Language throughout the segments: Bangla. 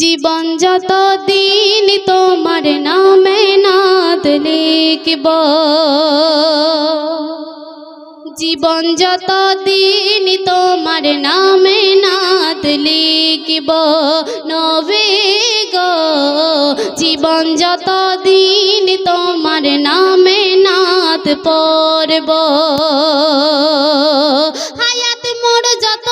জীবন যত দিন তোমার নামে নাদ লিখব, জীবন যত দিন তোমার নামে নাদ লিখব, নবে গো, জীবন যত দিন তোমার নামে নাদ পড়ব, হায়াত মোর যত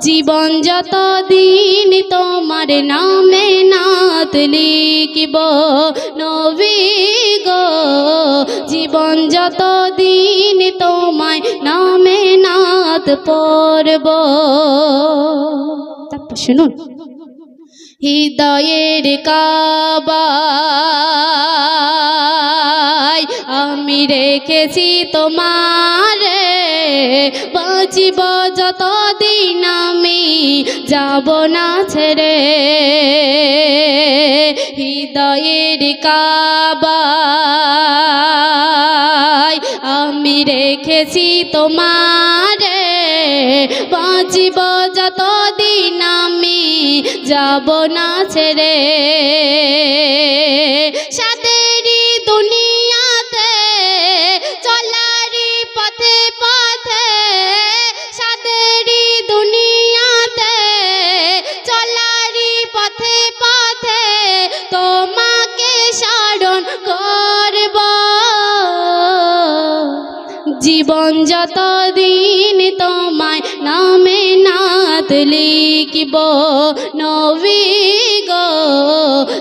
জীবন যত দিন তোমার নামে নাত লিখিব, নবী গো, জীবন যত দিন তোমায় নামে নাত পড়ব। তারপর শুনুন। হৃদয়ের কাবায় আমি রেখেছি তোমার। বাঁচিব যতদিন আমি যাব না ছেড়ে। হৃদয়ের কাবায় আমি রেখেছি তোমার। বাঁচিব আমি যাব না ছেড়ে। জীবন যত দিন তোমায় নামে নাত লিখিব নবী গো,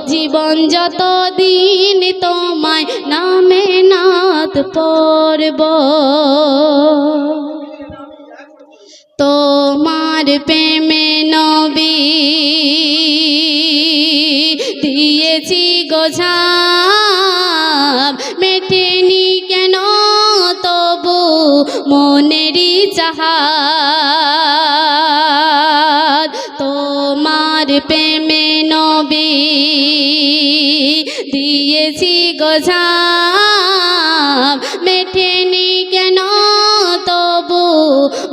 জীবন যত দিন তোমায় নামে নাত পড়ব। তোমার প্রেমে নবী দিয়েছি গোঝাপ তোমার প্রেমে নবী দিয়েছি গোঝা মেটেনি কেন তবু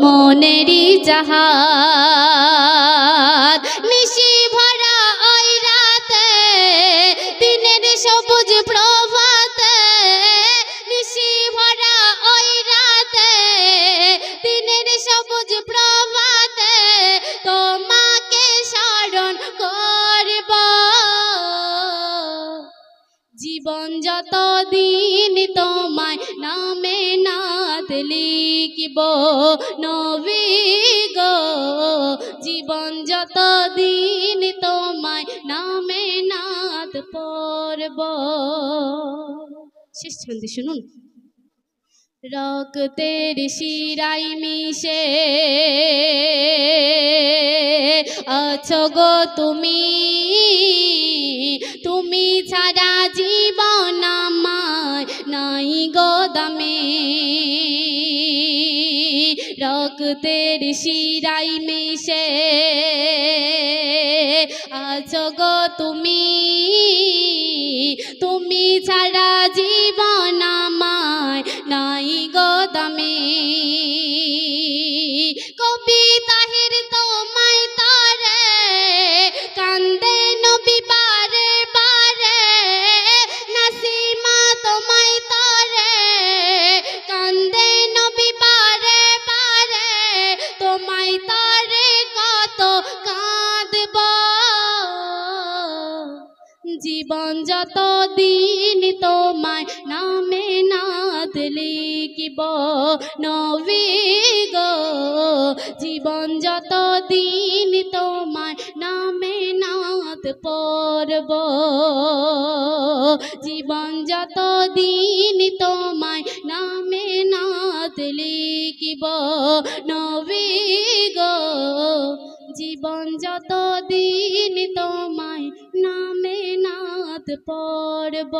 মনেরই চাহাত জীবন যত দিন তোমায় নামে নাত লিখিব নবী গো, জীবন যত দিন তোমায় নামে নাত পড়ব। শেষ ছন্দে শুনুন। রক্তের শিরাই মিশে আছো গো তুমি তুমি ছাড়া নাই গো রক্তের শিরাই মিশে। আছো গো তুমি তুমি ছাড়া জীবন যত দিন তোমায় নামে নাদ লিখিব নবী গো? জীবন যত দিন তোমায় নামে নাদ পড়ব। জীবন যত দিন তোমায় নামে নাদ লিখিব নবী গো? জীবন যত দিন তোমায় নামে নাথ পড়ব।